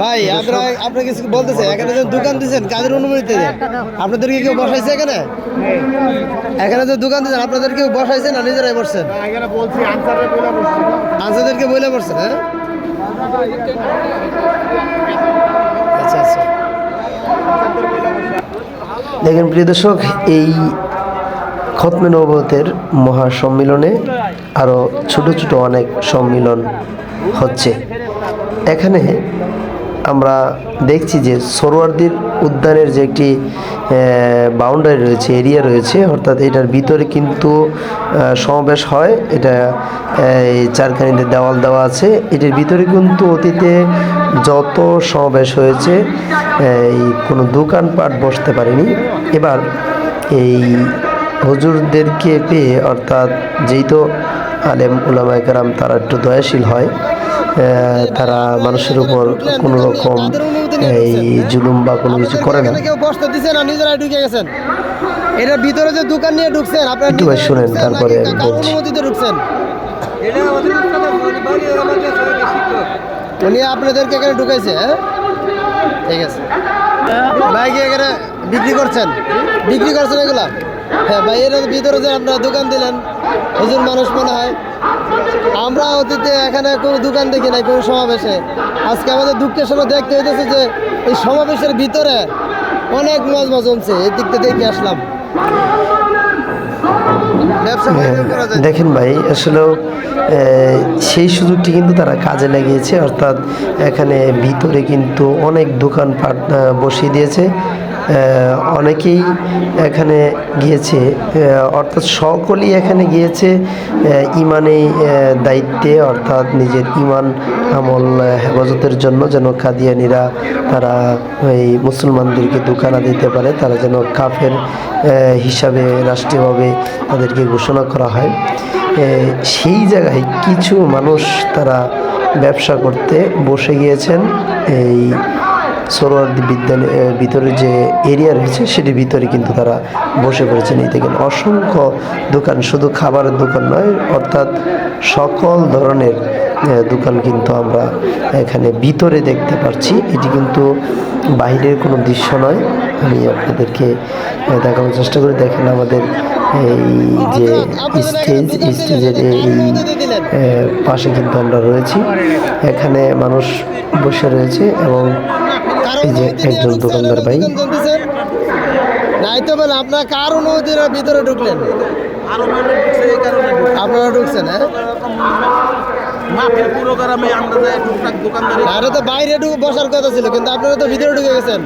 ভাই আপনারা আপনার কিছু বলতেছে এখানে যে দোকান দিয়েছেন কাজের অনুমতি দেন আপনাদেরকে কেউ বসাইছে এখানে? এখানে যে দোকান দিয়েছেন আপনাদের কেউ বসাইছে না নিজেরাই বসছেন? এখানে বলছি আনসারের বলে বসছি। আনসারদেরকে বলে বসছেন হ্যাঁ? আচ্ছা আচ্ছা। দেখেন প্রিয় দর্শক এই খতমে নবতের মহা মহাসম্মিলনে আরও ছোট ছোট অনেক সম্মিলন হচ্ছে। এখানে আমরা দেখছি যে সরোয়ারদির উদ্যানের যে একটি বাউন্ডারি রয়েছে এরিয়া রয়েছে, অর্থাৎ এটার ভিতরে কিন্তু সমাবেশ হয়। এটা এই চারখানিতে দেওয়াল দেওয়া আছে। এটির ভিতরে কিন্তু অতীতে যত সমাবেশ হয়েছে এই কোনো দোকানপাট বসতে পারেনি। এবার এই হজুরদেরকে পেয়ে, অর্থাৎ যেই তো আলেম উলামায় কারাম, তারা একটু দয়াশীল হয়। তারা মানুষের উপর কোনো রকম এই জুলুম বা কোনো কিছু করে না। কেউ বসতে দিছে না নিজেরাই ঢুকে গেছেন। এটার ভিতরে যে দোকান নিয়ে ঢুকছেন আপনারা একটু শুনেন, তারপরে। অনুমতিতে ঢুকছেন। উনি আপনাদেরকে এখানে ঢুকাইছে হ্যাঁ? ঠিক আছে। ভাই কি এখানে বিক্রি করছেন? বিক্রি করছেন এগুলা? হ্যাঁ ভাই এর ভিতরে যে আপনারা দোকান দিলেন হুজুর মানুষ মনে হয় আমরা অতীতে এখানে কোনো দোকান দেখি নাই কোনো সমাবেশে। আজকে আমাদের দুঃখের সময় দেখতে হইতেছে যে এই সমাবেশের ভিতরে অনেক মজমা জমছে। এই দিকটা দেখে আসলাম। যায়। দেখেন ভাই আসলে সেই সুযোগটি কিন্তু তারা কাজে লাগিয়েছে। অর্থাৎ এখানে ভিতরে কিন্তু অনেক দোকানপাট বসিয়ে দিয়েছে। অনেকেই এখানে গিয়েছে অর্থাৎ সকলেই এখানে গিয়েছে ইমানে দায়িত্বে, অর্থাৎ নিজের ইমান আমল হেফাজতের জন্য যেন কাদিয়ানিরা তারা এই মুসলমানদেরকে দোকানা দিতে পারে, তারা যেন কাফের হিসাবে রাষ্ট্রীয়ভাবে তাদেরকে ঘোষণা করা হয়। সেই জায়গায় কিছু মানুষ তারা ব্যবসা করতে বসে গিয়েছেন, এই সরোয়ার্দি বিদ্যালয় ভিতরে যে এরিয়া রয়েছে, সেটির ভিতরে কিন্তু তারা বসে পড়েছেন। এই দেখেন, অসংখ্য দোকান, শুধু খাবারের দোকান নয়, অর্থাৎ সকল ধরনের দোকান কিন্তু আমরা এখানে ভিতরে দেখতে পাচ্ছি এটি কিন্তু বাইরের কোনো দৃশ্য নয়। আমি আপনাদেরকে দেখানোর চেষ্টা করে দেখেন আমাদের এই যে স্টেজ, স্টেজের এই পাশে কিন্তু আমরা রয়েছি। এখানে মানুষ বসে রয়েছে এবং এই যে একজন দোকানদার ভাই। নাই তো বলে আপনার কার অনুমতির ভিতরে ঢুকলেন? আপনারা ঢুকছেন হ্যাঁ? আরে তো বাইরে ঢুকে বসার কথা ছিল কিন্তু আপনারা তো ভিতরে ঢুকে গেছেন।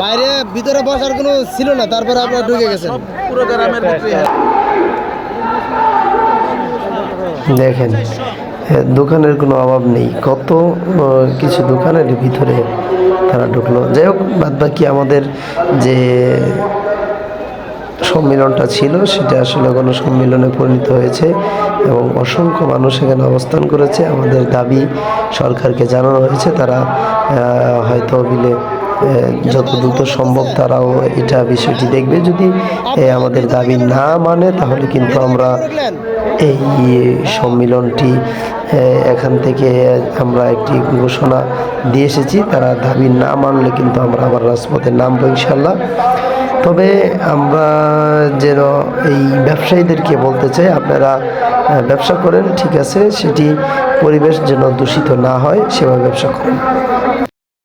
বাইরে ভিতরে বসার কোনো ছিল না তারপরে আপনারা ঢুকে গেছেন। পুরো গ্রামের দেখেন দোকানের কোনো অভাব নেই। কত কিছু দোকানের ভিতরে তারা ঢুকলো। যাই হোক বাদ বাকি আমাদের যে সম্মেলনটা ছিল, সেটা আসলে কোনো সম্মেলনে পরিণত হয়েছে এবং অসংখ্য মানুষ এখানে অবস্থান করেছে। আমাদের দাবি সরকারকে জানানো হয়েছে। তারা হয়তো বিলে যত দ্রুত সম্ভব তারাও এটা বিষয়টি দেখবে। যদি আমাদের দাবি না মানে তাহলে কিন্তু আমরা এই সম্মিলনটি এখান থেকে আমরা একটি ঘোষণা দিয়ে এসেছি। তারা দাবি না মানলে কিন্তু আমরা আবার রাজপথে নামবো ইনশাল্লাহ তবে আমরা যেন এই ব্যবসায়ীদেরকে বলতে চাই, আপনারা ব্যবসা করেন, ঠিক আছে, সেটি পরিবেশ যেন দূষিত না হয়, সেভাবে ব্যবসা করুন।